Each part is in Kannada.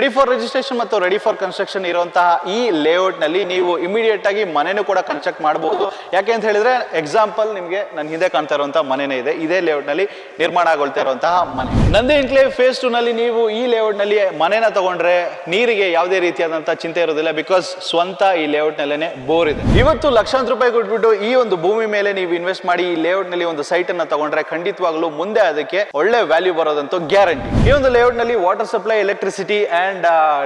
ರೆಡಿ ಫಾರ್ ರಿಜಿಸ್ಟ್ರೇಷನ್ ಮತ್ತು ರೆಡಿ ಫಾರ್ ಕನ್ಸ್ಟ್ರಕ್ಷನ್ ಇರುವಂತಹ ಈ ಲೇಔಟ್ನಲ್ಲಿ ನೀವು ಇಮಿಡಿಯೇಟ್ ಆಗಿ ಮನೆನೂ ಕೂಡ ಕನ್ಸ್ಟ್ರಕ್ಟ್ ಮಾಡಬಹುದು ಯಾಕೆ ಅಂತ ಹೇಳಿದ್ರೆ ಎಕ್ಸಾಂಪಲ್ ನಿಮಗೆ ನನ್ನ ಹಿಂದೆ ಕಾಣ್ತಾ ಇರುವಂತಹ ಮನೆನೇ ಇದೆ. ಇದೇ ಲೇಔಟ್ನಲ್ಲಿ ನಿರ್ಮಾಣ ಆಗೊಳ್ತಾ ಇರುವಂತಹ ಮನೆ. ನಂದಿ ಇಂಕ್ಲೇ ಫೇಸ್ ಟು ನಲ್ಲಿ ನೀವು ಈ ಲೇಔಟ್ನಲ್ಲಿ ಮನೆನ ತಗೊಂಡ್ರೆ ನೀರಿಗೆ ಯಾವುದೇ ರೀತಿಯಾದಂತಹ ಚಿಂತೆ ಇರೋದಿಲ್ಲ ಬಿಕಾಸ್ ಸ್ವಂತ ಈ ಲೇಔಟ್ ನಲ್ಲೇನೆ ಬೋರ್ ಇದೆ. ಇವತ್ತು ಲಕ್ಷಾಂತರ ರೂಪಾಯಿ ಕೊಟ್ಬಿಟ್ಟು ಈ ಒಂದು ಭೂಮಿ ಮೇಲೆ ನೀವು ಇನ್ವೆಸ್ಟ್ ಮಾಡಿ ಈ ಲೇಔಟ್ನಲ್ಲಿ ಒಂದು ಸೈಟ್ ಅನ್ನ ತಗೊಂಡ್ರೆ ಖಂಡಿತವಾಗ್ಲೂ ಮುಂದೆ ಅದಕ್ಕೆ ಒಳ್ಳೆ ವ್ಯಾಲ್ಯೂ ಬರೋದಂತೂ ಗ್ಯಾರಂಟಿ ಈ ಒಂದು ಲೇಔಟ್ನಲ್ಲಿ water supply electricity and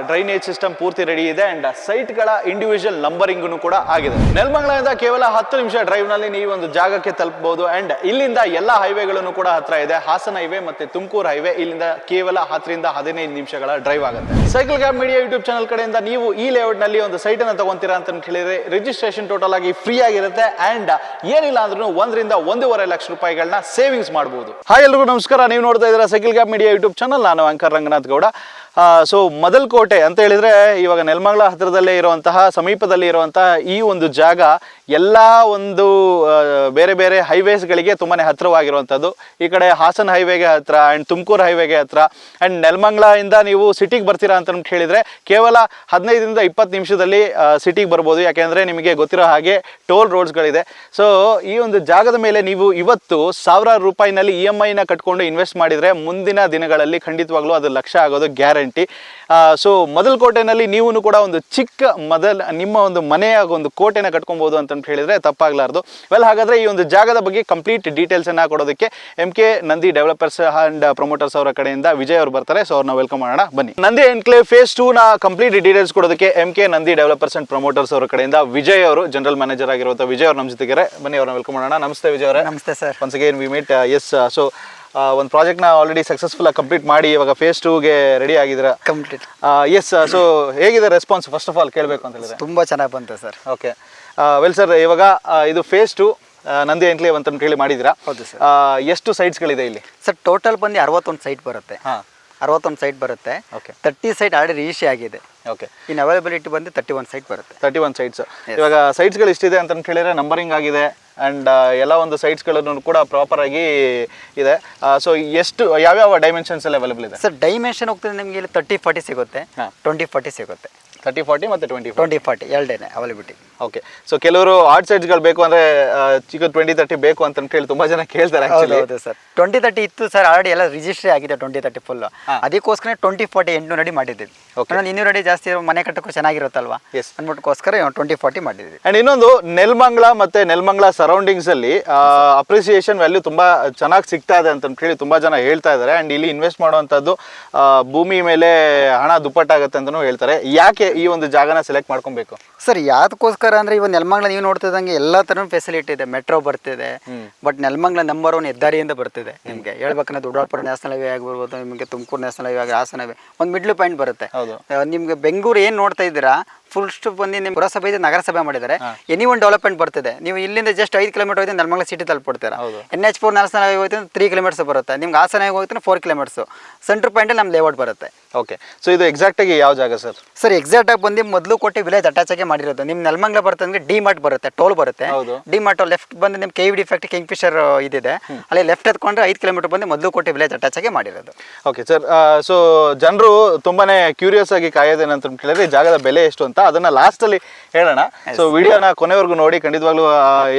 drainage system ಪೂರ್ತಿ ರೆಡಿ ಇದೆ. ಅಂಡ್ ಸೈಟ್ಗಳ ಇಂಡಿವಿಜುವಲ್ ನಂಬರಿಂಗ್ ಕೂಡ ಆಗಿದೆ. ನೆಲಮಂಗಲದಿಂದ ಕೇವಲ ಹತ್ತು ನಿಮಿಷ ಡ್ರೈವ್ನಲ್ಲಿ ನೀವು ಒಂದು ಜಾಗಕ್ಕೆ ತಲುಪಬಹುದು. ಅಂಡ್ ಇಲ್ಲಿಂದ ಎಲ್ಲ ಹೈವೇಗಳನ್ನು ಕೂಡ ಹತ್ರ ಇದೆ. ಹಾಸನ ಹೈವೇ ಮತ್ತೆ ತುಮಕೂರು ಹೈವೇ ಇಲ್ಲಿಂದ ಕೇವಲ ಹತ್ತರಿಂದ ಹದಿನೈದು ನಿಮಿಷಗಳ ಡ್ರೈವ್ ಆಗುತ್ತೆ. Cycle Cab Media YouTube channel ಕಡೆಯಿಂದ ನೀವು ಈ ಲೇಔಟ್ನಲ್ಲಿ ಒಂದು ಸೈಟ್ ಅನ್ನ ತಗೊಂತೀರಾ ಅಂತ ಕೇಳಿದ್ರೆ ರಿಜಿಸ್ಟ್ರೇಷನ್ ಟೋಟಲ್ ಆಗಿ ಫ್ರೀ ಆಗಿರುತ್ತೆ. ಅಂಡ್ ಏನಿಲ್ಲ ಅಂದ್ರೂ ಒಂದರಿಂದ ಒಂದೂವರೆ ಲಕ್ಷ ರೂಪಾಯಿಗಳನ್ನ ಸೇವಿಂಗ್ಸ್ ಮಾಡಬಹುದು ಹಾಯ್ ಎಲ್ರಿಗೂ ನಮಸ್ಕಾರ. ನೀವು ನೋಡ್ತಾ ಇದ್ದೀರಾ Cycle Cab Media YouTube channel ನಾನು ಅಂಕರ್ ರಂಗನಾಥ್ ಗೌಡ. ಸೊ ಮೊದಲ್ಕೋಟೆ ಅಂತ ಹೇಳಿದ್ರೆ ಇವಾಗ ನೆಲಮಂಗಲ ಹತ್ತಿರದಲ್ಲೇ ಇರುವಂತಹ, ಸಮೀಪದಲ್ಲಿ ಇರುವಂತಹ ಈ ಒಂದು ಜಾಗ ಎಲ್ಲ ಒಂದು ಬೇರೆ ಬೇರೆ ಹೈವೇಸ್ಗಳಿಗೆ ತುಂಬಾ ಹತ್ತಿರವಾಗಿರುವಂಥದ್ದು. ಈ ಕಡೆ ಹಾಸನ ಹೈವೇಗೆ ಹತ್ರ ಆ್ಯಂಡ್ ತುಮಕೂರು ಹೈವೇಗೆ ಹತ್ರ ಆ್ಯಂಡ್ ನೆಲಮಂಗಲದಿಂದ ನೀವು ಸಿಟಿಗೆ ಬರ್ತೀರಾ ಅಂತ ಹೇಳಿದ್ರೆ ಕೇವಲ ಹದಿನೈದರಿಂದ ಇಪ್ಪತ್ತು ನಿಮಿಷದಲ್ಲಿ ಸಿಟಿಗೆ ಬರ್ಬೋದು. ಯಾಕೆಂದರೆ ನಿಮಗೆ ಗೊತ್ತಿರೋ ಹಾಗೆ ಟೋಲ್ ರೋಡ್ಸ್ಗಳಿದೆ ಸೊ ಈ ಒಂದು ಜಾಗದ ಮೇಲೆ ನೀವು ಇವತ್ತು ಸಾವಿರಾರು ರೂಪಾಯಿನಲ್ಲಿ ಇ ಎಂ ಐನ ಕಟ್ಕೊಂಡು ಇನ್ವೆಸ್ಟ್ ಮಾಡಿದರೆ ಮುಂದಿನ ದಿನಗಳಲ್ಲಿ ಖಂಡಿತವಾಗ್ಲೂ ಅದು ಲಕ್ಷ ಆಗೋದು ಗ್ಯಾರಂಟಿ ಸೊ ಮೊದಲಕೋಟೆನಲ್ಲಿ ನೀವು ಕೂಡ ಒಂದು ಚಿಕ್ಕ ಮೊದಲ ನಿಮ್ಮ ಒಂದು ಮನೆಯ ಒಂದು ಕೋಟೆನ ಕಟ್ಕೊಬೋದು ಅಂತ ಹೇಳಿದ್ರೆ ತಪ್ಪಾಗಲಾರ್ದು. ವೆಲ್ ಹಾಗಾದ್ರೆ ಈ ಒಂದು ಜಾಗದ ಬಗ್ಗೆ ಕಂಪ್ಲೀಟ್ ಡೀಟೇಲ್ಸ್ ಅನ್ನ ಕೊಡೋದಕ್ಕೆ M K Nandi developers and promoters ಅವರ ಕಡೆಯಿಂದ ವಿಜಯ್ ಅವರು ಬರ್ತಾರೆ. ಸೊ ಅವ್ರನ್ನ ವೆಲ್ಕಮ್ ಮಾಡೋಣ. ಬನ್ನಿ. ನಂದಿ ಎನ್ಕ್ಲೇವ್ ಫೇಸ್ ಟೂನ ನ ಕಂಪ್ಲೀಟ್ ಡೀಟೇಲ್ಸ್ ಕೊಡೋದಕ್ಕೆ M K Nandi developers and promoters ಅವರ ಕಡೆಯಿಂದ ವಿಜಯ್ ಅವರು ಜನರಲ್ ಮ್ಯಾನೇಜರ್ ಆಗಿರುವಂಥ ವಿಜಯ್ ಅವರು ನಮ್ಮ ಜೊತೆಗೆ ಬನ್ನಿ ಅವ್ರನ್ನ ವೆಲ್ಕಮ್ ಮಾಡೋಣ. ನಮಸ್ತೆ ವಿಜಯ್ ಅವರೇ. ನಮಸ್ತೆ sir. Once again we meet yes so ಒಂದು ಪ್ರಾಜೆಕ್ಟ್ನ ಆಲ್ರೆಡಿ ಸಕ್ಸಸ್ಫುಲ್ ಆಗಿ ಕಂಪ್ಲೀಟ್ ಮಾಡಿ ಇವಾಗ ಫೇಸ್ ಟೂಗೆ ರೆಡಿ ಆಗಿದ್ದೀರಾ? ಕಂಪ್ಲೀಟ್ ಎಸ್ ಸೊ ಹೇಗಿದೆ ರೆಸ್ಪಾನ್ಸ್ ಫಸ್ಟ್ ಆಫ್ ಆಲ್ ಕೇಳಬೇಕು ಅಂತ ಹೇಳಿದ್ರೆ? ತುಂಬಾ ಚೆನ್ನಾಗಿ ಬಂತು ಸರ್ ಓಕೆ ವೆಲ್ ಸರ್ ಇವಾಗ ಆ, ಇದು ಫೇಸ್ ಟು ನಂದಿ ಎಂಟ್ಲಿ ಅಂತ ಹೇಳಿ ಮಾಡಿದ್ದೀರಾ? ಹೌದು ಸರ್ ಆ, ಎಷ್ಟು ಸೈಟ್ಸ್ಗಳಿದೆ ಇಲ್ಲಿ? ಸರ್ ಟೋಟಲ್ ಬಂದು ಅರವತ್ತೊಂದು ಸೈಟ್ ಬರುತ್ತೆ. ಹಾಂ. ಅರವತ್ತೊಂದು ಸೈಟ್ ಬರುತ್ತೆ. Okay thirty site already registry ಆಗಿದೆ. ಓಕೆ ಇನ್ನು ಅವೈಲಬಿಲಿಟಿ ಬಂದು ತರ್ಟಿ ಒನ್ ಸೈಟ್ ಬರುತ್ತೆ. ತರ್ಟಿ ಒನ್ ಸೈಟ್ಸ್ ಇವಾಗ ಸೈಟ್ಸ್ಗಳು ಇಷ್ಟಿದೆ ಅಂತ ಹೇಳಿದ್ರೆ ನಂಬರಿಂಗ್ ಆಗಿದೆ ಆ್ಯಂಡ್ ಎಲ್ಲ ಒಂದು ಸೈಟ್ಸ್ಗಳನ್ನು ಕೂಡ ಪ್ರಾಪರ್ ಆಗಿ ಇದೆ. ಸೊ ಎಷ್ಟು ಯಾವ್ಯಾವ ಡೈಮೆನ್ಷನ್ಸ್ ಎಲ್ಲ ಅವೈಲಬಲ್ ಇದೆ? ಸರ್ ಡೈಮೆನ್ಷನ್ ಹೋಗ್ತದೆ ನಿಮಗೆ ಇಲ್ಲಿ ತರ್ಟಿ ಫಾರ್ಟಿ ಸಿಗುತ್ತೆ. ಟ್ವೆಂಟಿ ಫಾರ್ಟಿ ಸಿಗುತ್ತೆ. ತರ್ಟಿ ಫಾರ್ಟಿ ಮತ್ತು ಟ್ವೆಂಟಿ ಟ್ವೆಂಟಿ ಫಾರ್ಟಿ ಎರಡೇನೆ ಅವೈಲಬಿಲಿಟಿ ಓಕೆ ಸೊ ಕೆಲವರು ಆರ್ಟ್ ಸೈಡ್ಸ್ಗಳು ಬೇಕು ಅಂದ್ರೆ ಚಿಕ್ಕ ಟ್ವೆಂಟಿ ತರ್ಟಿ ಬೇಕು ಅಂತ ಹೇಳಿ ತುಂಬಾ ಜನ ಕೇಳ್ತಾರೆ ಹೌದು ಸರ್. ಟ್ವೆಂಟಿ ತರ್ಟಿ ಇತ್ತು ಸರ್ ಆಲ್ರೆಡಿ ಎಲ್ಲ ರಿಜಿಸ್ಟ್ರಿ ಆಗಿದೆ ಟ್ವೆಂಟಿ ತರ್ಟಿ ಫುಲ್ ಅದಕ್ಕೋಸ್ಕರ ಟ್ವೆಂಟಿ ಫೋರ್ಟಿ ಎಂಟುನೂರು ಅಡಿ ಮಾಡಿದ್ದೀವಿ ನಾನು ಇನ್ನೂರು ಅಡಿ ಜಾಸ್ತಿ ಮನೆ ಕಟ್ಟಕ್ಕೂ ಚೆನ್ನಾಗಿರುತ್ತಲ್ವಾ? ಎಸ್ ಅಂದ್ಬಿಟ್ಟುಕೋಸ್ಕರ ಟ್ವೆಂಟಿ ಫೋರ್ಟಿ ಮಾಡಿದ್ವಿ. ಅಂಡ್ ಇನ್ನೊಂದು ನೆಲ್ಮಂಗ್ಲ ಮತ್ತೆ ನೆಲ್ಮಂಗ್ಲ ಸರೌಂಡಿಂಗ್ಸಲ್ಲಿ ಅಪ್ರಿಸಿಯೇಷನ್ ವ್ಯಾಲ್ಯೂ ತುಂಬಾ ಚೆನ್ನಾಗಿ ಸಿಗ್ತಾ ಇದೆ ಅಂತ ಹೇಳಿ ತುಂಬಾ ಜನ ಹೇಳ್ತಾ ಇದ್ದಾರೆ ಅಂಡ್ ಇಲ್ಲಿ ಇನ್ವೆಸ್ಟ್ ಮಾಡುವಂಥದ್ದು ಭೂಮಿ ಮೇಲೆ ಹಣ ದುಪ್ಪಟ್ಟಾಗುತ್ತೆ ಅಂತಲೂ ಹೇಳ್ತಾರೆ. ಯಾಕೆ ಈ ಒಂದು ಜಾಗನ ಸೆಲೆಕ್ಟ್ ಮಾಡ್ಕೊಬೇಕು? ಸರ್ ಯಾವ್ದಕ್ಕೋಸ್ಕರ ಅಂದ್ರೆ ಇವಾಗ ನೆಲಮಂಗ್ಲ ನೀವು ನೋಡ್ತಿದಂಗೆ ಎಲ್ಲಾ ತರ ಫೆಸಿಲಿಟಿ ಇದೆ. ಮೆಟ್ರೋ ಬರ್ತಿದೆ. ಬಟ್ ನೆಲಮಂಗ್ಲ ನಂಬರ್ ಒನ್ ಹೆದ್ದಾರಿಯಿಂದ ಬರ್ತಿದೆ ನಿಮಗೆ. ಹೇಳ್ಬೇಕಂದ್ರೆ ದೊಡ್ಡಾಪುರ ನ್ಯಾಷನಲ್ ಹೈವೇ ಆಗಿರ್ಬೋದು ನಿಮಗೆ ತುಮಕೂರು ನ್ಯಾಷನಲ್ ಹೈವೇ ಆಗಿ ಹಾಸನ ಹೈವೇ ಒಂದು ಮಿಡ್ಲ್ ಪಾಯಿಂಟ್ ಬರುತ್ತೆ. ನಿಮ್ಗೆ ಬೆಂಗಳೂರು ಏನು ನೋಡ್ತಾ ಇದ್ದೀರಾ ಫುಲ್ ಸ್ಟಾಪ್ ಬಂದು ನಿಮ್ಮ ಪುರಸಭೆ ಇದೆ ನಗರಸಭೆ ಮಾಡಿದ್ದಾರೆ. ಎನಿ ಒನ್ ಡೆವಲಪ್ಮೆಂಟ್ ಬರ್ತಿದೆ. ನೀವು ಇಲ್ಲಿಂದ ಜಸ್ಟ್ ಐದು ಕಿಲೋಮೀಟರ್ ಹೋಯ್ತು Nelamangala city ತಲುಪಿಡ್ತೀರಾ. N H four national highway ಹೋಯ್ತು ತ್ರೀ ಕಿಲೋಮೀಟರ್ಸ್ ಬರುತ್ತೆ. ನಿಮ್ಗೆ ಹಾಸನ ಹೋಯ್ತು ಫೋರ್ ಕಿಲೋಮೀಟರ್ಸ್ ಸೆಂಟ್ರ್ ಪಾಯಿಂಟಲ್ಲಿ ನಮ್ಮ ಲೇಔಟ್ ಬರುತ್ತೆ. ಓಕೆ ಸೊ ಇದು ಎಕ್ಸಾಕ್ಟ್ ಆಗಿ ಯಾವ ಜಾಗ ಸರ್? ಸರ್ ಎಕ್ಸಾಕ್ಟ್ ಆಗಿ ಬಂದು ಮೊದಲು ಕೊಟ್ಟಿ ವಿಲೇಜ್ ಅಟ್ಯಾಚ್ ಆಗಿ ಮಾಡಿರೋದು. ನಿಮ್ಮ ನೆಲಮಂಗ್ಲ ಬರುತ್ತೆ ಅಂದ್ರೆ ಡಿ ಮಾರ್ಟ್ ಬರುತ್ತೆ ಟೋಲ್ ಬರುತ್ತೆ. ಡಿ ಮಾರ್ಟ್ ಲೆಫ್ಟ್ ಬಂದು ನಿಮ್ K V D factory Kingfisher ಇದೆ ಅಲ್ಲಿ ಲೆಫ್ಟ್ ಎತ್ಕೊಂಡ್ರೆ ಐದು ಕಿಲೋಮೀಟರ್ ಬಂದು ಮೊದಲು ಕೋಟೆ ವಿಲೇಜ್ ಅಟ್ಯಾಚ್ ಆಗಿ ಮಾಡಿರೋದು. ಓಕೆ ಸರ್ ಸೊ ಜನರು ತುಂಬಾನೇ ಕ್ಯೂರಿಯಸ್ ಆಗಿ ಕಾಯೋದೇನಂತ ಕೇಳಿದ್ರೆ ಈ ಜಾಗದ ಬೆಲೆ ಎಷ್ಟು ಅಂತ ಅದನ್ನ ಲಾಸ್ಟ್ ಅಲ್ಲಿ ಹೇಳೋಣ. ಸೊ ವಿಡಿಯೋನ ಕೊನೆವರೆಗೂ ನೋಡಿ ಖಂಡಿತವಾಗ್ಲೂ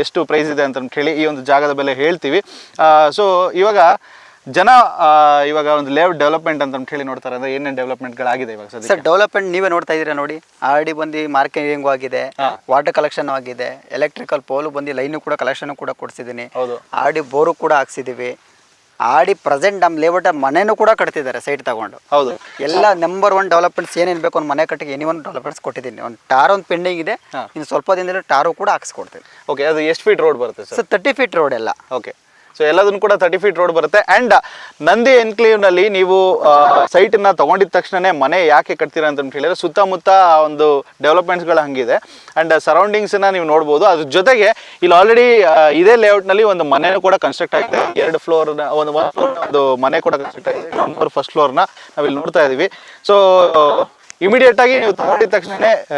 ಎಷ್ಟು ಪ್ರೈಸ್ ಇದೆ ಅಂತ ಕೇಳಿ ಈ ಒಂದು ಜಾಗದ ಬೆಲೆ ಹೇಳ್ತೀವಿ. ಸೊ ಇವಾಗ ಜನ ಆ, ಇವಾಗ ಒಂದು ಲೇಔಟ್ ಡೆವಲಪ್ಮೆಂಟ್ ಅಂತ ಹೇಳಿ ನೋಡ್ತಾರೆ ಅಂದ್ರೆ ಏನೇನು ಡೆವಲಪ್ಮೆಂಟ್ಗಳಾಗಿದೆ ಇವಾಗ ಸದ್ಯ ಸರ್ ಡೆವಲಪ್ಮೆಂಟ್ ನೀವೇ ನೋಡ್ತಾ ಇದ್ದೀರಾ ನೋಡಿ? ಆಲ್ರೆಡಿ ಬಂದು ಮಾರ್ಕೆಟಿಂಗ್ ಆಗಿದೆ ವಾಟರ್ ಕಲೆಕ್ಷನ್ ಆಗಿದೆ ಎಲೆಕ್ಟ್ರಿಕಲ್ ಪೋಲು ಬಂದು ಲೈನು ಕೂಡ ಕಲೆಕ್ಷನ್ ಕೂಡ ಕೊಡ್ಸಿದ್ದೀನಿ. ಹೌದು. ಆಡಿ ಬೋರು ಕೂಡ ಹಾಕ್ಸಿದೀವಿ. ಆಡಿ ಪ್ರೆಸೆಂಟ್ ನಮ್ಮ ಲೇಔಟ್ ಮನೆನೂ ಕೂಡ ಕಟ್ತಿದ್ದಾರೆ ಸೈಟ್ ತಗೊಂಡು. ಹೌದು. ಎಲ್ಲ ನಂಬರ್ ಒನ್ ಡೆವಲಪ್ಮೆಂಟ್ಸ್ ಏನೇನು ಬೇಕು ಒಂದು ಮನೆ ಕಟ್ಟಿಗೆ ಎನಿ ಒನ್ ಡೆವಲಪ್ಮೆಂಟ್ಸ್ ಕೊಟ್ಟಿದ್ದೀನಿ. ಒಂದು ಟಾರ್ ಒಂದು ಪೆಂಡಿಂಗ್ ಇದೆ ಇನ್ನು ಸ್ವಲ್ಪ ದಿನದಲ್ಲಿ ಟಾರು ಕೂಡ ಹಾಕ್ಸ್ಕೊಡ್ತೀನಿ ಓಕೆ ಅದು ಎಷ್ಟು ಫೀಟ್ ರೋಡ್ ಬರುತ್ತೆ sir? Sir thirty feet road ಎಲ್ಲ. ಓಕೆ ಸೊ ಎಲ್ಲದನ್ನು ಕೂಡ ತರ್ಟಿ ಫೀಟ್ ರೋಡ್ ಬರುತ್ತೆ. ಅಂಡ್ ನಂದಿ ಎನ್ಕ್ಲೇವ್ನಲ್ಲಿ ನೀವು ಸೈಟ್ನ ತಗೊಂಡಿದ ತಕ್ಷಣನೇ ಮನೆ ಯಾಕೆ ಕಟ್ತೀರಾ ಅಂತ ಹೇಳಿದ್ರೆ ಸುತ್ತಮುತ್ತ ಒಂದು ಡೆವಲಪ್ಮೆಂಟ್ಸ್ಗಳ ಹಂಗಿದೆ. ಅಂಡ್ ಸರೌಂಡಿಂಗ್ಸ್ನ ನೀವು ನೋಡ್ಬೋದು. ಅದ್ರ ಜೊತೆಗೆ ಇಲ್ಲಿ ಆಲ್ರೆಡಿ ಇದೇ ಲೇಔಟ್ನಲ್ಲಿ ಒಂದು ಮನೆನೂ ಕೂಡ ಕನ್ಸ್ಟ್ರಕ್ಟ್ ಆಗಿದೆ. ಎರಡು ಫ್ಲೋರ್ ಒಂದು ಒಂದು ಮನೆ ಕೂಡ ಕನ್ಸ್ಟ್ರಕ್ಟ್ ಆಗಿದೆ. ಫಸ್ಟ್ ಫ್ಲೋರ್ನ ನಾವಿಲ್ಲಿ ನೋಡ್ತಾ ಇದೀವಿ. ಸೊ ಇಮಿಡಿಯೇಟ್ ಆಗಿ ನೀವು ತಗೊಂಡಿದ ತಕ್ಷಣ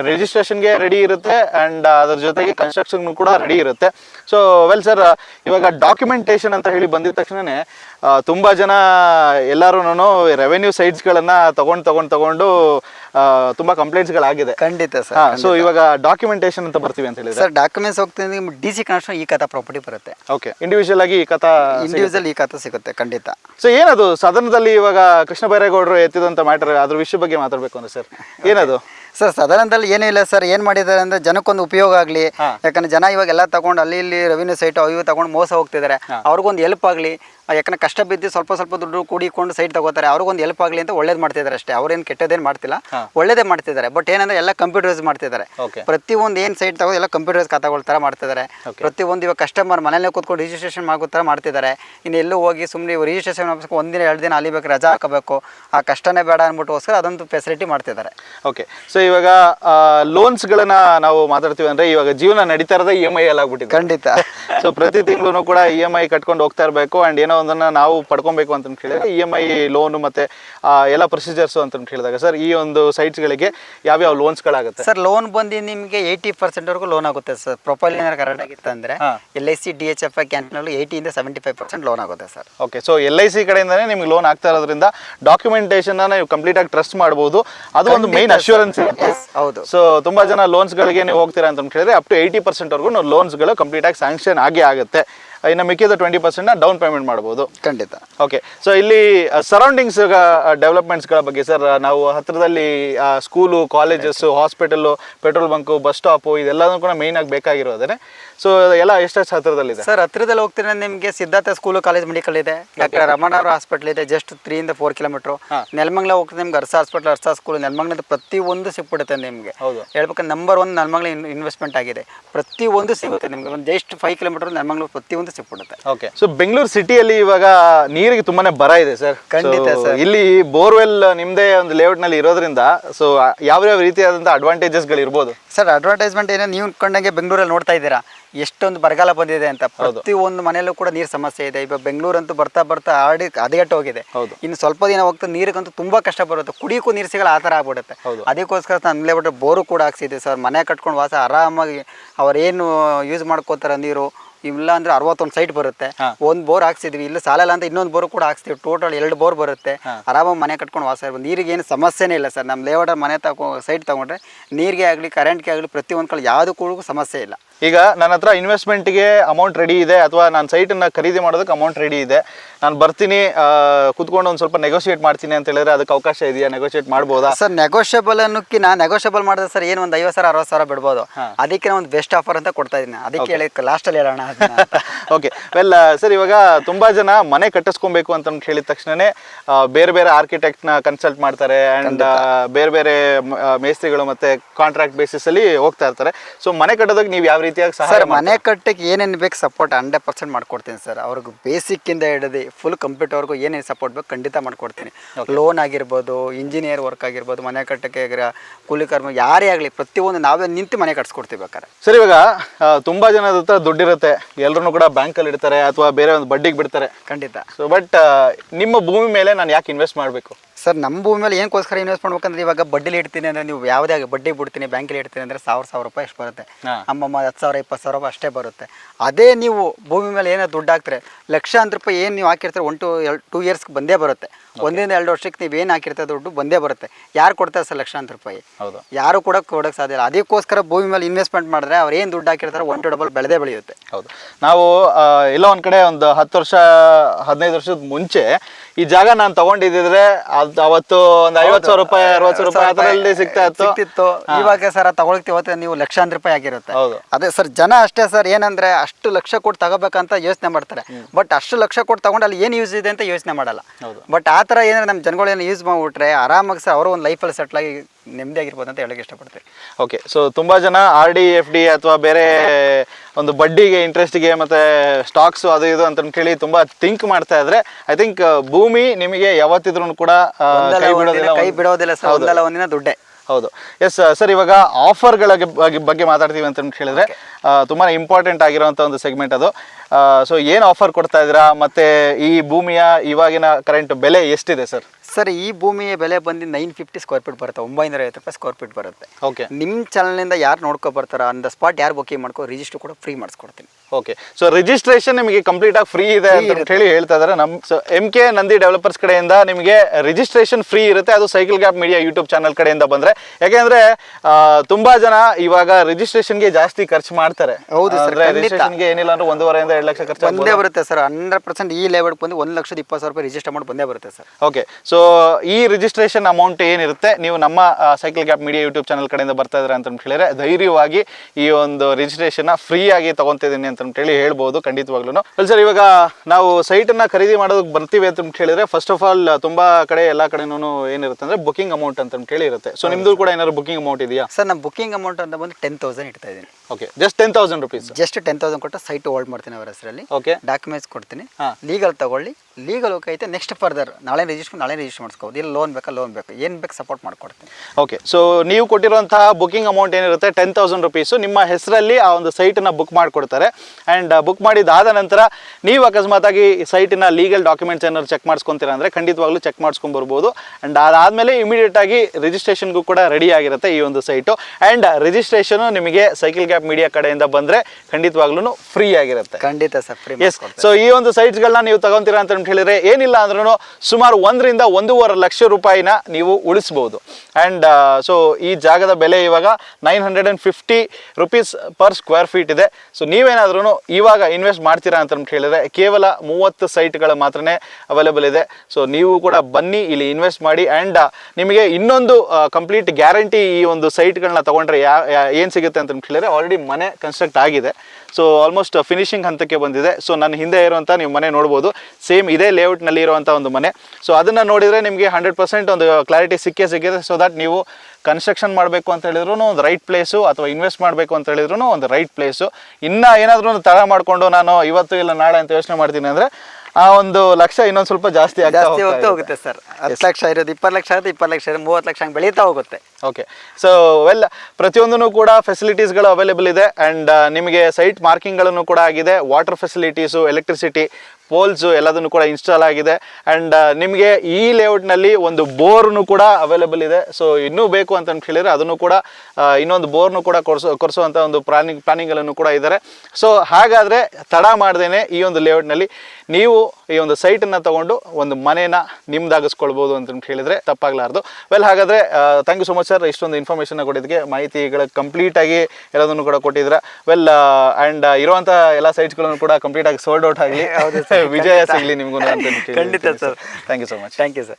ರಿಜಿಸ್ಟ್ರೇಷನ್ಗೆ ರೆಡಿ ಇರುತ್ತೆ ಅಂಡ್ ಅದ್ರ ಜೊತೆಗೆ ಕನ್ಸ್ಟ್ರಕ್ಷನ್ ಕೂಡ ರೆಡಿ ಇರುತ್ತೆ. ಸೊ ವೆಲ್ ಸರ್ ಇವಾಗ ಡಾಕ್ಯುಮೆಂಟೇಶನ್ ಅಂತ ಹೇಳಿ ಬಂದಿದ ತಕ್ಷಣನೇ ತುಂಬಾ ಜನ ಎಲ್ಲರೂ ರೆವೆನ್ಯೂ ಸೈಟ್ಸ್ಗಳನ್ನು ತಗೊಂಡು ತಗೊಂಡು ತಗೊಂಡು ತುಂಬಾ ಕಂಪ್ಲೇಂಟ್ಸ್ಗಳಾಗಿದೆ ಖಂಡಿತ ಸರ್ ಸೊ ಇವಾಗ ಡಾಕ್ಯುಮೆಂಟೇಶನ್ ಅಂತ ಬರ್ತೀವಿ ಅಂತ ಹೇಳಿದ್ರೆ? ಸರ್ ಡಾಕ್ಯುಮೆಂಟ್ಸ್ ಹೋಗ್ತೀನಿ ನಿಮ್ಗೆ ಡಿ ಸಿ ಕನೆಕ್ಷನ್ ಈ ಕಥಾ ಪ್ರಾಪರ್ಟಿ ಬರುತ್ತೆ. ಓಕೆ ಇಂಡಿವಿಜುವಲ್ ಆಗಿ ಈ ಕಥಾ ಇಂಡಿವಿಜುವಲ್ ಈ ಕಥಾ ಸಿಗುತ್ತೆ ಖಂಡಿತ. ಸೊ ಏನದು ಸದನದಲ್ಲಿ ಇವಾಗ ಕೃಷ್ಣ ಬೈರೇಗೌಡರು ಎತ್ತಿದಂತ ಮ್ಯಾಟರ್ ಅದ್ರ ವಿಷಯ ಬಗ್ಗೆ ಮಾತಾಡ್ಬೇಕು ಅಂದ್ರೆ ಸರ್? ಏನದು? ಸರ್ ಸದನದಲ್ಲಿ ಏನೂ ಇಲ್ಲ ಸರ್ ಏನು ಮಾಡಿದ್ದಾರೆ ಅಂದ್ರೆ ಜನಕ್ಕೊಂದು ಉಪಯೋಗ ಆಗಲಿ ಯಾಕಂದ್ರೆ ಜನ ಇವಾಗ ಎಲ್ಲ ತಗೊಂಡು ಅಲ್ಲಿ ಇಲ್ಲಿ ರೆವಿನ್ಯೂ ಸೈಟ್ ಅವು ಇವು ತಗೊಂಡು ಮೋಸ ಹೋಗ್ತಿದ್ದಾರೆ. ಅವ್ರಿಗೊಂದು ಹೆಲ್ಪ್ ಆಗಲಿ ಯಾಕಂದ್ರೆ ಕಷ್ಟ ಬಿದ್ದು ಸ್ವಲ್ಪ ಸ್ವಲ್ಪ ದುಡ್ಡು ಕೂಡಿಕೊಂಡು ಸೈಟ್ ತಗೋತಾರೆ ಅವ್ರಿಗೊಂದು ಹೆಲ್ಪ್ ಆಗಲಿ ಅಂತ ಒಳ್ಳೇದು ಮಾಡ್ತಿದ್ದಾರೆ ಅಷ್ಟೇ. ಅವ್ರೇನು ಕೆಟ್ಟದೇನು ಮಾಡ್ತಿಲ್ಲ. ಒಳ್ಳೇದೇ ಮಾಡ್ತಿದ್ದಾರೆ ಬಟ್ ಏನಂದ್ರೆ ಎಲ್ಲ ಕಂಪ್ಯೂಟರ್ಸ್ ಮಾಡ್ತಿದ್ದಾರೆ ಪ್ರತಿಯೊಂದು ಏನು ಸೈಟ್ ತಗೋ ಎಲ್ಲ ಕಂಪ್ಯೂಟರ್ಸ್ ಖಾತಾಗಳ ಥರ ಮಾಡ್ತಿದ್ದಾರೆ ಪ್ರತಿಯೊಂದು ಇವಾಗ ಕಸ್ಟಮರ್ ಮನೇಲೆ ಕೂತ್ಕೊಂಡು ರಿಜಿಸ್ಟ್ರೇಷನ್ ಮಾಡೋ ಥರ ಮಾಡ್ತಿದ್ದಾರೆ ಇನ್ನು ಎಲ್ಲೂ ಹೋಗಿ ಸುಮ್ಮನೆ ರಿಜಿಸ್ಟ್ರೇಷನ್ ಆಫೀಸ್ಗೆ ಒಂದಿನ ಎರಡು ದಿನ ಅಲಿಬೇಕು ರಜಾ ಹಾಕಬೇಕು. ಆ ಕಷ್ಟನೇ ಬೇಡ ಅಂದ್ಬಿಟ್ಟುಗೋಸ್ಕರ ಅದೊಂದು ಫೆಸಿಲಿಟಿ ಮಾಡ್ತಿದ್ದಾರೆ ಓಕೆ ಸೊ ಇವಾಗ ಲೋನ್ಸ್ಗಳನ್ನ ನಾವು ಮಾತಾಡ್ತೀವಿ ಅಂದ್ರೆ ಇವಾಗ ಜೀವನ ನಡೀತಾ ಇರೋದೇ ಇ ಎಂ ಐ ಎಲ್ಲ ಆಗ್ಬಿಟ್ಟಿದೆ. ಖಂಡಿತ. ಸೊ ಪ್ರತಿ ತಿಂಗಳು ಕೂಡ ಇ ಎಂ ಐ ಕಟ್ಕೊಂಡು ಹೋಗ್ತಾ ಇರಬೇಕು. ಅಂಡ್ ಏನೋ ಒಂದನ್ನ ನಾವು ಪಡ್ಕೊಬೇಕು ಅಂತ ಕೇಳಿದ್ರೆ ಇ ಎಂ ಐ ಲೋನು ಮತ್ತೆ ಆ, ಎಲ್ಲ ಪ್ರೊಸೀಜರ್ಸ್ ಅಂತ ಕೇಳಿದಾಗ ಸರ್ ಈ ಒಂದು ಸೈಟ್ಸ್ಗಳಿಗೆ ಯಾವ್ಯಾವ ಲೋನ್ಸ್ಗಳಾಗುತ್ತೆ ಸರ್ ಲೋನ್ ಬಂದು ನಿಮಗೆ ಏಯ್ಟಿ ಪರ್ಸೆಂಟ್ವರೆಗೂ ಲೋನ್ ಆಗುತ್ತೆ ಸರ್. ಪ್ರೊಫೈಲ್ ಏನಾದ್ರು ಕರೆಕ್ಟ್ ಆಗಿತ್ತು ಅಂದರೆ. L I C D H F I ಕ್ಯಾಂಪ್ನಲ್ಲಿ ಏಯ್ಟಿಯಿಂದ ಸೆವೆಂಟಿ ಫೈವ್ ಪರ್ಸೆಂಟ್ ಲೋನ್ ಆಗುತ್ತೆ sir. Okay so L I C ಕಡೆಯಿಂದನೇ ನಿಮ್ಗೆ ಲೋನ್ ಆಗ್ತಾ ಇರೋದ್ರಿಂದ ಡಾಕ್ಯುಮೆಂಟೇಶನ್ ನೀವು ಕಂಪ್ಲೀಟ್ ಆಗಿ ಟ್ರಸ್ಟ್ ಮಾಡಬಹುದು ಅದು ಒಂದು ಮೈನ್ ಅಶ್ಯೂರೆನ್ಸ್ ಇರುತ್ತೆ. Yes, ಹೌದು. ಸೊ ತುಂಬಾ ಜನ ಲೋನ್ಸ್ಗಳಿಗೆ ನೀವು ಹೋಗ್ತೀರಾ ಅಂತ ಕೇಳಿದ್ರೆ ಅಪ್ ಟು ಏಯ್ಟಿ ಪರ್ಸೆಂಟ್ವರೆಗೂ ಲೋನ್ಸ್ಗಳು ಕಂಪ್ಲೀಟ್ ಆಗಿ ಸ್ಯಾಂಕ್ಷನ್ ಆಗೇ ಆಗುತ್ತೆ. ಇನ್ನು ಮಿಕ್ಕಿದ ಟ್ವೆಂಟಿ ಪರ್ಸೆಂಟ್ನ ಡೌನ್ ಪೇಮೆಂಟ್ ಮಾಡ್ಬೋದು. ಖಂಡಿತ. ಓಕೆ ಸೊ ಇಲ್ಲಿ ಸರೌಂಡಿಂಗ್ಸ್ ಡೆವಲಪ್ಮೆಂಟ್ಸ್ಗಳ ಬಗ್ಗೆ ಸರ್ ನಾವು ಹತ್ತಿರದಲ್ಲಿ school colleges hospital petrol bunk bus stop ಇದೆಲ್ಲದೂ ಕೂಡ ಮೇಯ್ನ್ ಆಗಿ ಬೇಕಾಗಿರೋದೇ ಸೊ ಎಲ್ಲ ಎಷ್ಟೆಷ್ಟು ಹತ್ರದಲ್ಲಿದೆ? ಸರ್ ಹತ್ತಿರದಲ್ಲಿ ಹೋಗ್ತೀರಾ ನಿಮಗೆ ಸಿದ್ಧಾರ್ಥ ಸ್ಕೂಲ್ ಕಾಲೇಜ್ ಮೆಡಿಕಲ್ ಇದೆ. ಡಾಕ್ಟರ್ ರಮಣವ್ರ ಹಾಸ್ಪಿಟಲ್ ಇದೆ ಜಸ್ಟ್ ತ್ರೀಯಿಂದ ಫೋರ್ ಕಿಲೋಮೀಟರ್ ನೆಲಮಂಗ್ಲ ಹೋಗ್ತೀನಿ ನಿಮ್ಗೆ ಅರ್ಸ ಹಾಸ್ಪಿಟಲ್ ಅರ್ಸ ಸ್ಕೂಲ್ ನೆಲಮಂಗ್ಲದ ಒಂದು ಸಿಕ್ಬಿಡುತ್ತೆ ನಿಮಗೆ. ಹೌದು. ಹೇಳ್ಬೇಕಂದ್ರೆ ನಂಬರ್ ಒನ್ ನೆಲಮಂಗ್ಲ ಇನ್ವೆಸ್ಟ್ಮೆಂಟ್ ಆಗಿದೆ. ಪ್ರತಿ ಒಂದು ಸಿಗುತ್ತೆ ನಿಮಗೆ ಒಂದು ಜಸ್ಟ್ ಫೈವ್ ಕಿಲೋಮೀಟರ್ ನೆಲಮಂಗ್ಲ ಒಂದು ಸಿಕ್ಬಿಡುತ್ತೆ ಓಕೆ ಸೊ ಬೆಂಗಳೂರು ಸಿಟಿಯಲ್ಲಿ ಇವಾಗ ನೀರಿಗೆ ತುಂಬಾನೇ ಬರ ಇದೆ ಸರ್ ಖಂಡಿತ ಸರ್ ಇಲ್ಲಿ ಬೋರ್ವೆಲ್ ನಿಮ್ದೇ ಒಂದು ಲೇಔಟ್ನಲ್ಲಿ ಇರೋದ್ರಿಂದ ಸೊ ಯಾವ ಯಾವ ರೀತಿಯಾದಂತಹ ಅಡ್ವಾಂಟೇಜಸ್ಗಳು ಇರ್ಬೋದು ಸರ್ ಅಡ್ವರ್ಟೈಸ್ಮೆಂಟ್ ಏನೋ ನೀವು ಕಂಡಂಗೆ ಬೆಂಗಳೂರಲ್ಲಿ ನೋಡ್ತಾ ಇದ್ದೀರಾ. ಎಷ್ಟೊಂದು ಬರಗಾಲ ಬಂದಿದೆ ಅಂತ ಪ್ರತಿ ಒಂದು ಮನೆಯಲ್ಲೂ ಕೂಡ ನೀರು ಸಮಸ್ಯೆ ಇದೆ. ಇವಾಗ ಬೆಂಗಳೂರಂತೂ ಬರ್ತಾ ಬರ್ತಾ ಆಡಿ ಹದಗೆಟ್ಟು ಹೋಗಿದೆ. ಇನ್ನು ಸ್ವಲ್ಪ ದಿನ ಹೋಗ್ತಾ ನೀರಿಗಂತೂ ತುಂಬಾ ಕಷ್ಟ ಬರುತ್ತೆ. ಕುಡಿಯೋಕ್ಕೂ ನೀರು ಸಿಗಲ್ಲ ಆ ಥರ ಆಗ್ಬಿಡುತ್ತೆ. ಅದಕ್ಕೋಸ್ಕರ ನಾನು ಬಿಟ್ಟರೆ ಬೋರು ಕೂಡ ಹಾಕ್ಸಿದ್ದೆ. ಸರ್ ಮನೆ ಕಟ್ಕೊಂಡು ವಾಸ ಆರಾಮಾಗಿ ಅವರೇನು ಯೂಸ್ ಮಾಡ್ಕೋತಾರೆ ನೀರು ಇಲ್ಲ ಅಂದ್ರೆ ಅರವತ್ತೊಂದು ಸೈಟ್ ಬರುತ್ತೆ. ಒಂದು ಬೋರ್ ಹಾಕ್ಸಿದ್ವಿ. ಇಲ್ಲ ಸಾಲಲ್ಲ ಅಂತ ಇನ್ನೊಂದು ಬೋರ್ ಕೂಡ ಹಾಕ್ಸ್ತೀವಿ. ಟೋಟಲ್ ಎರಡು ಬೋರ್ ಬರುತ್ತೆ. ಆರಾಮಾಗಿ ಮನೆ ಕಟ್ಕೊಂಡು ವಾಸ ಇರ್ಬೋದು. ನೀರಿಗೆ ಏನು ಸಮಸ್ಯೆನೇ ಇಲ್ಲ ಸರ್. ನಮ್ಮ ಲೇಔಟ್ ಮನೆ ತಗೊ ಸೈಟ್ ತಗೊಂಡ್ರೆ ನೀರಿಗೆ ಆಗಲಿ ಕರೆಂಟ್ಗೆ ಆಗಲಿ ಪ್ರತಿಯೊಂದು ಕಡೆ ಯಾವುದಕ್ಕೂ ಸಮಸ್ಯೆ ಇಲ್ಲ. ಈಗ ನನ್ನ ಹತ್ರ ಇನ್ವೆಸ್ಟ್ಮೆಂಟ್ಗೆ ಅಮೌಂಟ್ ರೆಡಿ ಇದೆ ಅಥವಾ ನಾನು ಸೈಟನ್ನು ಖರೀದಿ ಮಾಡೋದಕ್ಕೆ ಅಮೌಂಟ್ ರೆಡಿ ಇದೆ. ನಾನು ಬರ್ತೀನಿ ಕುತ್ಕೊಂಡು ಒಂದು ಸ್ವಲ್ಪ ನೆಗೋಷಿಯೇಟ್ ಮಾಡ್ತೀನಿ ಅಂತ ಹೇಳಿದ್ರೆ ಅದಕ್ಕೆ ಅವಕಾಶ ಇದೆಯಾ? ನೆಗೋಷಿಯೇಟ್ ಮಾಡ್ಬೋದಾ? ಸರ್ ನೆಗೋಷಿಯಬಲ್ ಅನ್ನೋಕ್ಕೆ ನಾನು ನೆಗೋಷಿಯಬಲ್ ಮಾಡಿದ್ರೆ ಸರ್ ಏನು ಒಂದು ಐವತ್ತು ಸಾವಿರ ಅರವತ್ತು ಸಾವಿರ ಬಿಡ್ಬೋದು. ಅದಕ್ಕೆ ಒಂದು ಬೆಸ್ಟ್ ಆಫರ್ ಅಂತ ಕೊಡ್ತಾ ಇದ್ದೀನಿ. ಅದಕ್ಕೆ ಹೇಳಿ ಲಾಸ್ಟಲ್ಲಿ ಹೇಳೋಣ. ಓಕೆ ವೆಲ್ ಸರ್ ಇವಾಗ ತುಂಬಾ ಜನ ಮನೆ ಕಟ್ಟಿಸ್ಕೊಬೇಕು ಅಂತ ಹೇಳಿದ ತಕ್ಷಣನೇ ಬೇರೆ ಬೇರೆ ಆರ್ಕಿಟೆಕ್ಟ್ನ ಕನ್ಸಲ್ಟ್ ಮಾಡ್ತಾರೆ ಆ್ಯಂಡ್ ಬೇರೆ ಬೇರೆ ಮೇಸ್ತ್ರಿಗಳು ಮತ್ತೆ ಕಾಂಟ್ರಾಕ್ಟ್ ಬೇಸಿಸ್ ಅಲ್ಲಿ ಹೋಗ್ತಾ ಇರ್ತಾರೆ. ಸೊ ಮನೆ ಕಟ್ಟೋದಕ್ಕೆ ನೀವು ಯಾವ ರೀತಿಯಾಗಿ ಸಹಾಯ ಸರ್ ಮನೆ ಕಟ್ಟಕ್ಕೆ ಏನೇನು ಬೇಕು ಸಪೋರ್ಟ್ ಹಂಡ್ರೆಡ್ ಪರ್ಸೆಂಟ್ ಮಾಡ್ಕೊಡ್ತೀನಿ ಸರ್. ಅವ್ರಿಗೆ ಬೇಸಿಕ್ಕಿಂದ ಹಿಡಿದು ಫುಲ್ ಕಂಪ್ಯೂಟರ್ವರೆಗೂ ಏನೇನು ಸಪೋರ್ಟ್ ಬೇಕು ಖಂಡಿತ ಮಾಡ್ಕೊಡ್ತೀನಿ. ಲೋನ್ ಆಗಿರ್ಬೋದು ಇಂಜಿನಿಯರ್ ವರ್ಕ್ ಆಗಿರ್ಬೋದು ಮನೆ ಕಟ್ಟಕ್ಕೆ ಕೂಲಿ ಕರ್ಮ ಯಾರೇ ಆಗಲಿ ಪ್ರತಿಯೊಂದು ನಾವೇ ನಿಂತು ಮನೆ ಕಟ್ಸ್ಕೊಡ್ತೀವಿ ಬೇಕಾದ್ರೆ. ಸರ್ ಇವಾಗ ತುಂಬ ತುಂಬಾ ಜನದ ಹತ್ರ ದುಡ್ಡಿರುತ್ತೆ ಎಲ್ಲರೂ ಕೂಡ ಬ್ಯಾಂಕಲ್ಲಿ ಇಡ್ತಾರೆ ಅಥವಾ ಬೇರೆ ಒಂದು ಬಡ್ಡಿಗೆ ಬಿಡ್ತಾರೆ. ಖಂಡಿತ. ಸೊ ಬಟ್ ನಿಮ್ಮ ಭೂಮಿ ಮೇಲೆ ನಾನು ಯಾಕೆ ಇನ್ವೆಸ್ಟ್ ಮಾಡಬೇಕು? ಸರ್ ನಮ್ಮ ಭೂಮಿ ಮೇಲೆ ಏನಕ್ಕೋಸ್ಕರ ಇನ್ವೆಸ್ಟ್ ಮಾಡ್ಬೇಕಂದ್ರೆ ಇವಾಗ ಬಡ್ಡಿಲಿ ಇಡ್ತೀನಿ ಅಂದರೆ ನೀವು ಯಾವುದೇ ಆಗಿ ಬಡ್ಡಿ ಬಿಡ್ತೀನಿ ಬ್ಯಾಂಕಲ್ಲಿ ಇಡ್ತೀನಿ ಅಂದರೆ ಸಾವಿರ ಸಾವಿರ ರೂಪಾಯಿ ಎಷ್ಟು ಬರುತ್ತೆ. ಅಮ್ಮಮ್ಮ ಹತ್ತು ಸಾವಿರ ಇಪ್ಪತ್ತು ಸಾವಿರ ರೂಪಾಯಿ ಅಷ್ಟೇ ಬರುತ್ತೆ. ಅದೇ ನೀವು ಭೂಮಿ ಮೇಲೆ ಏನೋ ದುಡ್ಡು ಹಾಕ್ತಾರೆ ಲಕ್ಷಾಂತರ ರೂಪಾಯಿ ಏನು ನೀವು ಹಾಕಿರ್ತಾರೆ ಒನ್ ಟು ಎರಡು ಟೂ ಇಯರ್ಸ್ಗೆ ಬಂದೇ ಬರುತ್ತೆ. ಒಂದಿಂದ ಎರಡು ವರ್ಷಕ್ಕೆ ನೀವು ಏನು ಹಾಕಿರ್ತಾರೆ ದುಡ್ಡು ಬಂದೇ ಬರುತ್ತೆ. ಯಾರು ಕೊಡ್ತಾರೆ ಸರ್ ಲಕ್ಷಾಂತರ ರೂಪಾಯಿ. ಹೌದು. ಯಾರು ಕೂಡ ಕೊಡೋಕೆ ಸಾಧ್ಯ ಇಲ್ಲ. ಅದಕ್ಕೋಸ್ಕರ ಭೂಮಿ ಮೇಲೆ ಇನ್ವೆಸ್ಟ್ಮೆಂಟ್ ಮಾಡಿದ್ರೆ ಅವ್ರು ಏನು ದುಡ್ಡು ಹಾಕಿರ್ತಾರೆ ಒನ್ ಟು ಡಬಲ್ ಬೆಳೆದೇ ಬೆಳೆಯುತ್ತೆ. ಹೌದು. ನಾವು ಎಲ್ಲೋ ಒಂದ್ ಕಡೆ ಒಂದು ಹತ್ತು ವರ್ಷ ಹದಿನೈದು ವರ್ಷದ ಮುಂಚೆ ಈ ಜಾಗ ನಾನು ತಗೊಂಡಿದ್ದಿದ್ರೆ ಅದು ಅವತ್ತು ಒಂದು ಐವತ್ತು ಸಾವಿರ ರೂಪಾಯಿ ಅರವತ್ತು ಸಾವಿರ ರೂಪಾಯಿ ಅದರಲ್ಲಿ ಸಿಗ್ತಾ ಇತ್ತು. ಸಿಕ್ತಿತ್ತು ಇವಾಗ ಸರ್ ತಗೊಳ್ತೀವಿ ಇವತ್ತು ನೀವು ಲಕ್ಷಾಂತರ ರೂಪಾಯಿ ಆಗಿರುತ್ತೆ ಹೌದು. ಅದೇ ಸರ್ ಜನ ಅಷ್ಟೇ ಸರ್ ಏನಂದ್ರೆ ಅಷ್ಟು ಲಕ್ಷ ಕೊಟ್ಟು ತಗೋಬೇಕಂತ ಯೋಚನೆ ಮಾಡ್ತಾರೆ. ಬಟ್ ಅಷ್ಟು ಲಕ್ಷ ಕೊಟ್ಟು ತಗೊಂಡು ಅಲ್ಲಿ ಏನು ಯೂಸ್ ಇದೆ ಅಂತ ಯೋಚನೆ ಮಾಡಲ್ಲ. ಹೌದು. ಬಟ್ ಆ ಥರ ಏನಾರು ನಮ್ಮ ಜನಗಳು ಏನು ಯೂಸ್ ಮಾಡಿಬಿಟ್ರೆ ಆರಾಮಾಗಿ ಸರ್ ಅವರು ಒಂದು ಲೈಫಲ್ಲಿ ಸೆಟ್ಲ್ ಆಗಿ ನೆಮ್ಮದಿ ಆಗಿರ್ಬೋದು ಅಂತ ಹೇಳಕ್ಕೆ ಇಷ್ಟಪಡ್ತೀನಿ. ಓಕೆ ಸೊ ತುಂಬಾ ಜನ ಆರ್ ಡಿ ಎಫ್ ಡಿ ಅಥವಾ ಬೇರೆ ಒಂದು ಬಡ್ಡಿಗೆ ಇಂಟ್ರೆಸ್ಟ್ಗೆ ಮತ್ತೆ ಸ್ಟಾಕ್ಸ್ ಅದು ಇದು ಅಂತ ಕೇಳಿ ತುಂಬಾ ಥಿಂಕ್ ಮಾಡ್ತಾ ಇದ್ರೆ ಐ ಥಿಂಕ್ ಭೂಮಿ ನಿಮಗೆ ಯಾವತ್ತಿದ್ರು ಕೂಡ ಕೈ ಬಿಡೋದಿಲ್ಲ ಕೈ ಬಿಡೋದಿಲ್ಲ ಸರ್ ಒಂದಲ್ಲ ಒಂದಿನ ದುಡ್ಡೇ. ಹೌದು. ಎಸ್ ಸರ್ ಇವಾಗ ಆಫರ್ಗಳ ಬಗ್ಗೆ ಮಾತಾಡ್ತೀವಿ ಅಂತ ಹೇಳಿದ್ರೆ ತುಂಬಾ ಇಂಪಾರ್ಟೆಂಟ್ ಆಗಿರುವಂತ ಒಂದು ಸೆಗ್ಮೆಂಟ್ ಅದು. ಸೊ ಏನು ಆಫರ್ ಕೊಡ್ತಾ ಇದ್ದೀರಾ? ಮತ್ತೆ ಈ ಭೂಮಿಯ ಇವಾಗಿನ ಕರೆಂಟ್ ಬೆಲೆ ಎಷ್ಟಿದೆ ಸರ್ ಸರ್ ಈ ಭೂಮಿಯ ಬೆಲೆ ಬಂದು ನೈನ್ ಫಿಫ್ಟಿ ಸ್ಕ್ವೇರ್ ಫೀಟ್ ಬರುತ್ತೆ ಒಂಬೈನೂರ ಐವತ್ತು ರೂಪಾಯಿ ಸ್ಕ್ವೇರ್ ಫೀಟ್ ಬರುತ್ತೆ. ಓಕೆ ನಿಮ್ಮ ಚಾನಲ್ನಿಂದ ಯಾರು ನೋಡ್ಕೊ ಬರ್ತಾರ ಅಂದ ದ ಸ್ಪಾಟ್ ಯಾರು ಬುಕಿಂಗ್ ಮಾಡ್ಕೋ ರಿಜಿಸ್ಟರ್ ಕೂಡ ಫ್ರೀ ಮಾಡಿಸ್ಕೊಡ್ತೀನಿ. ಓಕೆ ಸೊ ರಿಜಿಸ್ಟ್ರೇಷನ್ ನಿಮಗೆ ಕಂಪ್ಲೀಟ್ ಆಗಿ ಫ್ರೀ ಇದೆ ಅಂತ ಹೇಳಿ ಹೇಳ್ತಾ ಇದ್ದಾರೆ ನಮ್ಮ so M K Nandi developers ಕಡೆಯಿಂದ ನಿಮಗೆ ರಿಜಿಸ್ಟ್ರೇಷನ್ ಫ್ರೀ ಇರುತ್ತೆ. ಅದು Cycle Gap Media YouTube channel ಕಡೆಯಿಂದ ಬಂದ್ರೆ. ಯಾಕೆಂದ್ರೆ ತುಂಬಾ ಜನ ಇವಾಗ ರಿಜಿಸ್ಟ್ರೇಷನ್ಗೆ ಜಾಸ್ತಿ ಖರ್ಚು ಮಾಡ್ತಾರೆ. ಹೌದು ಸರ್. ರಿಜಿಸ್ಟ್ರೇಷನ್ಗೆ ಏನಿಲ್ಲ ಅಂದ್ರೆ ಒಂದೂವರೆಯಿಂದ ಎರಡು ಲಕ್ಷ ಖರ್ಚು ಬಂದೇ ಬರುತ್ತೆ ಸರ್ ಹಂಡ್ರೆಡ್ ಪರ್ಸೆಂಟ್ ಈ ಲೆವೆಲ್ಗೆ ಬಂದು ಒಂದು ಲಕ್ಷದ ಇಪ್ಪತ್ತು ಸಾವಿರ ರೂಪಾಯಿ ರಿಜಿಸ್ಟರ್ ಮಾಡಿ ಬಂದೇ ಬರುತ್ತೆ ಸರ್. ಓಕೆ ಸೊ ಈ ರಿಜಿಸ್ಟ್ರೇಷನ್ ಅಮೌಂಟ್ ಏನಿರುತ್ತೆ? ನೀವು ನಮ್ಮ Cycle Gap Media YouTube channel ಕಡೆಯಿಂದ ಬರ್ತಾ ಇದ್ದಾರೆ ಅಂತ ಹೇಳಿದ್ರೆ ಧೈರ್ಯವಾಗಿ ಈ ಒಂದು ರಿಜಿಸ್ಟ್ರೇಷನ್ ಫ್ರೀ ಆಗಿ ತಗೊಂತಿದ್ದೀನಿ ಅಂತ ಹೇಳಿ ಹೇಳ್ಬೋದು ಖಂಡಿತವಾಗ್ಲೂ ಸರ್ ಇವಾಗ ನಾವು ಸೈಟ್ ಅನ್ನ ಖರೀದಿ ಮಾಡೋದಕ್ಕೆ ಬರ್ತೀವಿ ಅಂತ ಹೇಳಿದ್ರೆ ಫಸ್ಟ್ ಆಫ್ ಆಲ್ ತುಂಬಾ ಕಡೆ ಎಲ್ಲಾ ಕಡೆನೂ ಏನಿರುತ್ತೆ ಅಂದ್ರೆ ಬುಕಿಂಗ್ ಅಮೌಂಟ್ ಅಂತ ಹೇಳಿ ಇರುತ್ತೆ ಸೊ ನಿಮ್ದು ಕೂಡ ಏನಾದ್ರು ಬುಕಿಂಗ್ ಅಮೌಂಟ್ ಇದೆಯಾ? ಸರ್ ನಮ್ಮ ಬುಕಿಂಗ್ ಅಮೌಂಟ್ ಅಂತ ಬಂದು ಟೆನ್ ತೌಸಂಡ್ ಇಡ್ತಾ ಇದ್ದೀನಿ. Okay just ten thousand rupees just ten thousand ಕೊಟ್ಟು ಸೈಟ್ ಹೋಲ್ಡ್ ಮಾಡ್ತೀನಿ ಅವರ ಹೆಸರಲ್ಲಿ. ಓಕೆ ಡಾಕ್ಯುಮೆಂಟ್ಸ್ ಕೊಡ್ತೀನಿ. ಲೀಗಲ್ ತಗೊಳ್ಳಿ. ಲೀಗಲ್ ಓಕೆ ಐತೆ ನೆಕ್ಸ್ಟ್ ಫರ್ದರ್ ನಾಳೆ ರಿಜಿಸ್ಟರ್ ನಾಳೆ ರಿಜಿಸ್ಟರ್ ಮಾಡಿಸ್ಕೋಬೋದು. ಇಲ್ಲಿ ಲೋನ್ ಬೇಕಾ ಲೋನ್ ಬೇಕು ಏನು ಬೇಕು ಸಪೋರ್ಟ್ ಮಾಡ್ಕೊಡ್ತೀನಿ. ಓಕೆ ಸೊ ನೀವು ಕೊಟ್ಟಿರುವಂತಹ ಬುಕಿಂಗ್ ಅಮೌಂಟ್ ಏನಿರುತ್ತೆ ಟೆನ್ ತೌಸಂಡ್ ರುಪೀಸು ನಿಮ್ಮ ಹೆಸರಲ್ಲಿ ಆ ಒಂದು ಸೈಟನ್ನು ಬುಕ್ ಮಾಡಿಕೊಡ್ತಾರೆ. ಆ್ಯಂಡ್ ಬುಕ್ ಮಾಡಿದಾದ ನಂತರ ನೀವು ಅಕಸ್ಮಾತಾಗಿ ಸೈಟಿನ ಲೀಗಲ್ ಡಾಕ್ಯುಮೆಂಟ್ಸ್ ಏನಾದ್ರು ಚೆಕ್ ಮಾಡಿಸ್ಕೊಂತೀರಾ ಅಂದರೆ ಖಂಡಿತವಾಗ್ಲೂ ಚೆಕ್ ಮಾಡಿಸ್ಕೊಂಬರ್ಬೋದು ಆ್ಯಂಡ್ ಅದಾದಮೇಲೆ ಇಮಿಡಿಯೇಟ್ ಆಗಿ ರಿಜಿಸ್ಟ್ರೇಷನ್ಗೂ ಕೂಡ ರೆಡಿ ಆಗಿರುತ್ತೆ ಈ ಒಂದು ಸೈಟು ಆ್ಯಂಡ್ ರಿಜಿಸ್ಟ್ರೇಷನು ನಿಮಗೆ ಸೈಕಲ್ ಗ್ಯಾಪ್ ಮೀಡಿಯಾ ಕಡೆಯಿಂದ ಬಂದರೆ ಖಂಡಿತವಾಗ್ಲೂ ಫ್ರೀ ಆಗಿರುತ್ತೆ. ಖಂಡಿತ ಸರ್ ಫ್ರೀ ಎಸ್ ಸೊ ಈ ಒಂದು ಸೈಟ್ಸ್ಗಳನ್ನ ನೀವು ತಗೊಂತೀರಾ ಅಂತ ಹೇಳಿದ್ರೆ ಏನಿಲ್ಲ ಅಂದ್ರೂ ಸುಮಾರು ಒಂದರಿಂದ ಒಂದೂವರೆ ಲಕ್ಷ ರೂಪಾಯಿನ ನೀವು ಉಳಿಸ್ಬೋದು. ಆ್ಯಂಡ್ ಸೊ ಈ ಜಾಗದ ಬೆಲೆ ಇವಾಗ nine hundred and fifty rupees per square feet ಇದೆ. ಸೊ ನೀವೇನಾದ್ರೂ ಇವಾಗ ಇನ್ವೆಸ್ಟ್ ಮಾಡ್ತೀರಾ ಅಂತ ಹೇಳಿದ್ರೆ ಕೇವಲ ಮೂವತ್ತು ಸೈಟ್ಗಳು ಮಾತ್ರ ಅವೈಲೇಬಲ್ ಇದೆ. ಸೊ ನೀವು ಕೂಡ ಬನ್ನಿ, ಇಲ್ಲಿ ಇನ್ವೆಸ್ಟ್ ಮಾಡಿ ಆ್ಯಂಡ್ ನಿಮಗೆ ಇನ್ನೊಂದು ಕಂಪ್ಲೀಟ್ ಗ್ಯಾರಂಟಿ ಈ ಒಂದು ಸೈಟ್ಗಳನ್ನ ತೊಗೊಂಡ್ರೆ ಯಾ ಏನು ಸಿಗುತ್ತೆ ಅಂತ ಹೇಳಿದ್ರೆ ಆಲ್ರೆಡಿ ಮನೆ ಕನ್ಸ್ಟ್ರಕ್ಟ್ ಆಗಿದೆ. ಸೊ ಆಲ್ಮೋಸ್ಟ್ ಫಿನಿಶಿಂಗ್ ಹಂತಕ್ಕೆ ಬಂದಿದೆ. ಸೊ ನನ್ನ ಹಿಂದೆ ಇರುವಂಥ ನೀವು ಮನೆ ನೋಡ್ಬೋದು. ಸೇಮ್ ಇದೇ ಲೇಔಟ್ನಲ್ಲಿ ಇರುವಂಥ ಒಂದು ಮನೆ. ಸೊ ಅದನ್ನು ನೋಡಿದರೆ ನಿಮಗೆ ಹಂಡ್ರೆಡ್ ಪರ್ಸೆಂಟ್ ಒಂದು ಕ್ಲಾರಿಟಿ ಸಿಕ್ಕೇ ಸಿಕ್ಕಿದೆ. ಸೊ ದಟ್ ನೀವು ಕನ್ಸ್ಟ್ರಕ್ಷನ್ ಮಾಡಬೇಕು ಅಂತ ಹೇಳಿದ್ರು ಒಂದು ರೈಟ್ ಪ್ಲೇಸು ಅಥವಾ ಇನ್ವೆಸ್ಟ್ ಮಾಡಬೇಕು ಅಂತ ಹೇಳಿದ್ರು ಒಂದು ರೈಟ್ ಪ್ಲೇಸು ಇನ್ನೂ ಏನಾದರೂ ಒಂದು ತಡ ಮಾಡಿಕೊಂಡು ನಾನು ಇವತ್ತು ಇಲ್ಲ ನಾಳೆ ಅಂತ ಯೋಚನೆ ಮಾಡ್ತೀನಿ ಅಂದರೆ ಆ ಒಂದು ಲಕ್ಷ ಇನ್ನೊಂದು ಸ್ವಲ್ಪ ಜಾಸ್ತಿ ಆಗುತ್ತೆ ಜಾಸ್ತಿ ಹೋಗ್ತಾ ಹೋಗ್ತಾ ಹೋಗುತ್ತೆ ಸರ್. ಹತ್ತು ಲಕ್ಷ ಇರೋದು ಇಪ್ಪತ್ತು ಲಕ್ಷ ಆಗುತ್ತೆ ಇಪ್ಪತ್ತು ಲಕ್ಷ ಇರೋದು ಮೂವತ್ತು ಲಕ್ಷ ಹಂಗೆ ಬೆಳೀತಾ ಹೋಗುತ್ತೆ. ಓಕೆ ಸೊ ವೆಲ್ ಪ್ರತಿಯೊಂದೂ ಕೂಡ ಫೆಸಿಲಿಟೀಸ್ಗಳು ಅವೈಲೇಬಲ್ ಇದೆ. ಆ್ಯಂಡ್ ನಿಮಗೆ ಸೈಟ್ ಮಾರ್ಕಿಂಗ್ಗಳನ್ನು ಕೂಡ ಆಗಿದೆ. ವಾಟರ್ ಫೆಸಿಲಿಟೀಸು ಎಲೆಕ್ಟ್ರಿಸಿಟಿ ಪೋಲ್ಸು ಎಲ್ಲದನ್ನು ಕೂಡ ಇನ್ಸ್ಟಾಲ್ ಆಗಿದೆ. ಆ್ಯಂಡ್ ನಿಮಗೆ ಈ ಲೇಔಟ್ನಲ್ಲಿ ಒಂದು ಬೋರ್ನು ಕೂಡ ಅವೈಲೇಬಲ್ ಇದೆ. ಸೊ ಇನ್ನೂ ಬೇಕು ಅಂತ ಕೇಳಿದರೆ ಅದನ್ನು ಕೂಡ ಇನ್ನೊಂದು ಬೋರ್ನು ಕೂಡ ಕೊಡಿಸೋ ಕೊಡಿಸುವಂಥ ಒಂದು ಪ್ಲಾನಿಂಗ್ ಪ್ಲಾನಿಂಗ್ಗಳನ್ನು ಕೂಡ ಇದ್ದಾರೆ. ಸೊ ಹಾಗಾದರೆ ತಡ ಮಾಡ್ದೇನೆ ಈ ಒಂದು ಲೇಔಟ್ನಲ್ಲಿ. ನೀವು ಈ ಒಂದು ಸೈಟನ್ನು ತಗೊಂಡು ಒಂದು ಮನೇನ ನಿಮ್ದಾಗಿಸ್ಕೊಳ್ಬೋದು ಅಂತ ಹೇಳಿದ್ರೆ ತಪ್ಪಾಗಲಾರ್ದು. ವೆಲ್ ಹಾಗಾದರೆ thank you so much sir ಇಷ್ಟೊಂದು ಇನ್ಫಾರ್ಮೇಷನ್ನ ಕೊಟ್ಟಿದ್ದಕ್ಕೆ ಮಾಹಿತಿಗಳ ಕಂಪ್ಲೀಟಾಗಿ ಎಲ್ಲದನ್ನು ಕೂಡ ಕೊಟ್ಟಿದ್ರೆ. ವೆಲ್ ಆ್ಯಂಡ್ ಇರುವಂಥ ಎಲ್ಲ ಸೈಟ್ಸ್ಗಳನ್ನು ಕೂಡ ಕಂಪ್ಲೀಟ್ ಆಗಿ ಸೋಲ್ಡ್ ಔಟ್ ಆಗಲಿ. ವಿಜಯ. ಸಿಗಲಿ ನಿಮಗೂ ಖಂಡಿತ sir thank you so much thank you sir